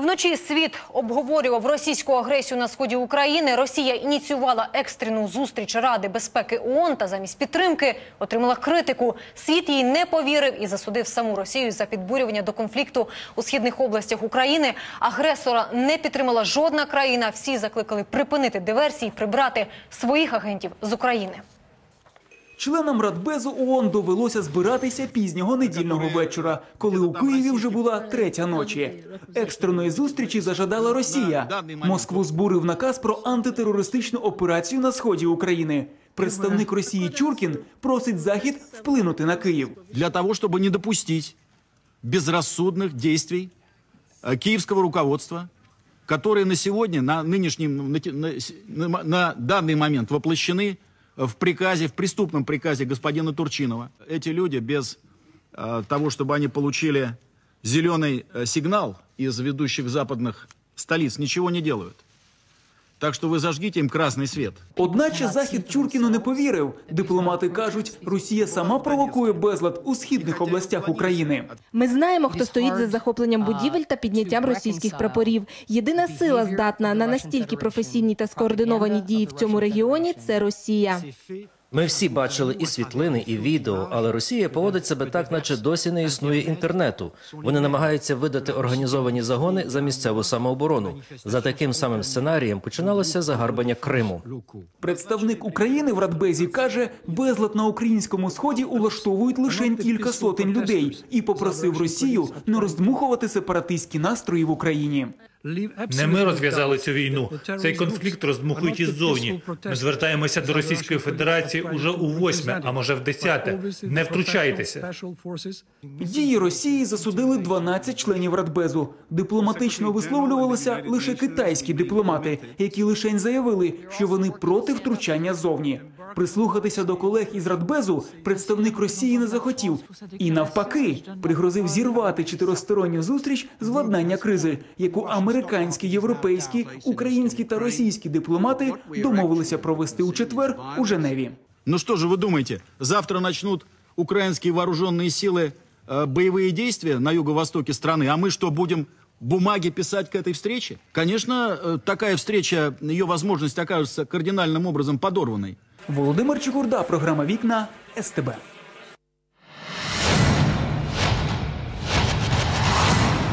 Вночі світ обговорював російську агресію на сході України. Росія ініціювала екстрену зустріч Ради безпеки ООН та замість підтримки отримала критику. Світ їй не повірив і засудив саму Росію за підбурювання до конфлікту у східних областях України. Агресора не підтримала жодна країна. Всі закликали припинити диверсії, прибрати своїх агентів з України. Членам Радбезу ООН довелося збиратися пізнього недільного вечора, коли у Києві вже була третя ночі. Екстреної зустрічі зажадала Росія. Москву збурив наказ про антитерористичну операцію на сході України. Представник Росії Чуркін просить Захід вплинути на Київ. для того, чтобы не допустить безрассудных действий э, киевского руководства, которые на сегодня, на нынешний, на, те- на с- на- на данный момент воплощены в приказе, в преступном приказе господина Турчинова. Эти люди без э, того, чтобы они получили зеленый э, сигнал из ведущих западных столиц, ничего не делают. Так що ви зажгіть їм красний світ. Одначе Захід Чуркіну не повірив. Дипломати кажуть, Росія сама провокує безлад у східних областях України. Ми знаємо, хто стоїть за захопленням будівель та підняттям російських прапорів. Єдина сила здатна на настільки професійні та скоординовані дії в цьому регіоні це Росія. Ми всі бачили і світлини, і відео, але Росія поводить себе так, наче досі не існує інтернету. Вони намагаються видати організовані загони за місцеву самооборону. За таким самим сценарієм починалося загарбання Криму. Представник України в Радбезі каже, безлад на українському сході улаштовують лише кілька сотень людей і попросив Росію не роздмухувати сепаратистські настрої в Україні. Не ми розв'язали цю війну. Цей конфлікт роздмухують іззовні. Ми звертаємося до Російської Федерації уже у восьме, а може в десяте. Не втручайтеся. Дії Росії засудили 12 членів Радбезу. Дипломатично висловлювалися лише китайські дипломати, які лише заявили, що вони проти втручання зовні. Прислухатися до колег із Радбезу представник Росії не захотів і навпаки пригрозив зірвати чотиристоронню зустріч з владнання кризи, яку американські, європейські, українські та російські дипломати домовилися провести у четвер у Женеві. Ну что же вы думаете, завтра начнут украинские вооруженные силы э, боевые действия на юго-востоке страны, а мы что, будем бумаги писать к этой встрече? Конечно, э, такая встреча, ее возможность окажется кардинальным образом подорванной. Володимир Чекурда, програма Вікна СТБ.